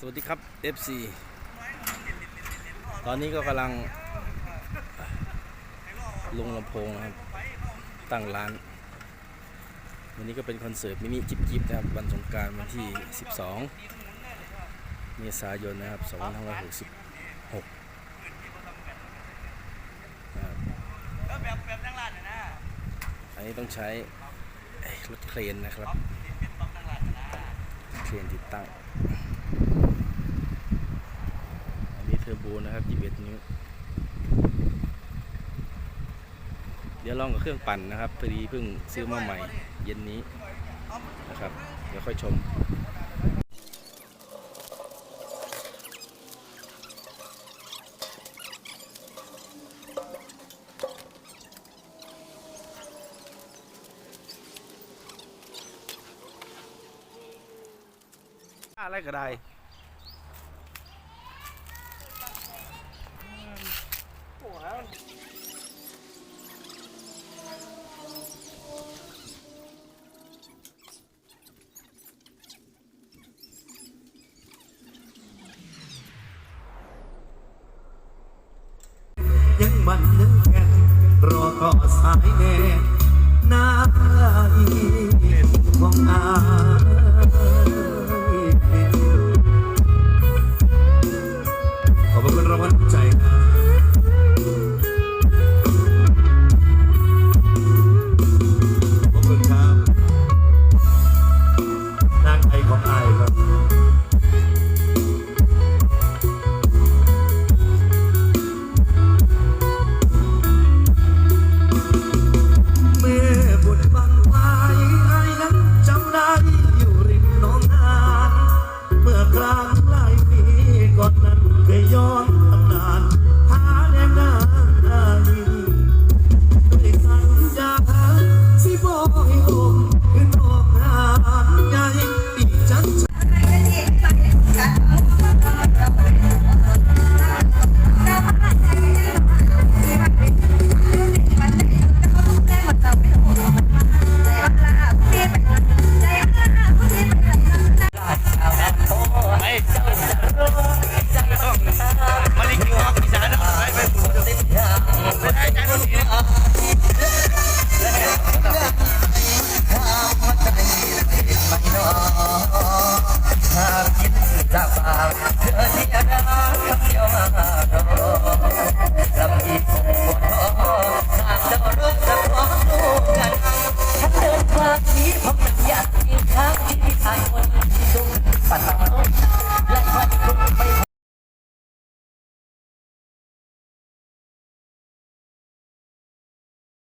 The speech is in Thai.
สวัสดีครับ FC ตอนนี้ก็กำลังลงลำโพงนะครับ ตั้งร้าน วันนี้ก็เป็นคอนเสิร์ตมินิจิบจิบนะครับ วันสงการวันที่ 12 เมษายนนะครับ 2566นะครับอันนี้ต้องใช้รถเครนนะครับ เครนติดตั้ง อันนี้เทอร์โบนะครับ21นิ้ว เดี๋ยวลองกับเครื่องปั่นนะครับพอดีเพิ่งซื้อมาใหม่เย็นนี้นะครับ เดี๋ยวค่อยชมอะไรก็ได้ายแน่หน้าอีของอา เจากปากเธอที่รักคำเดียวมาดอก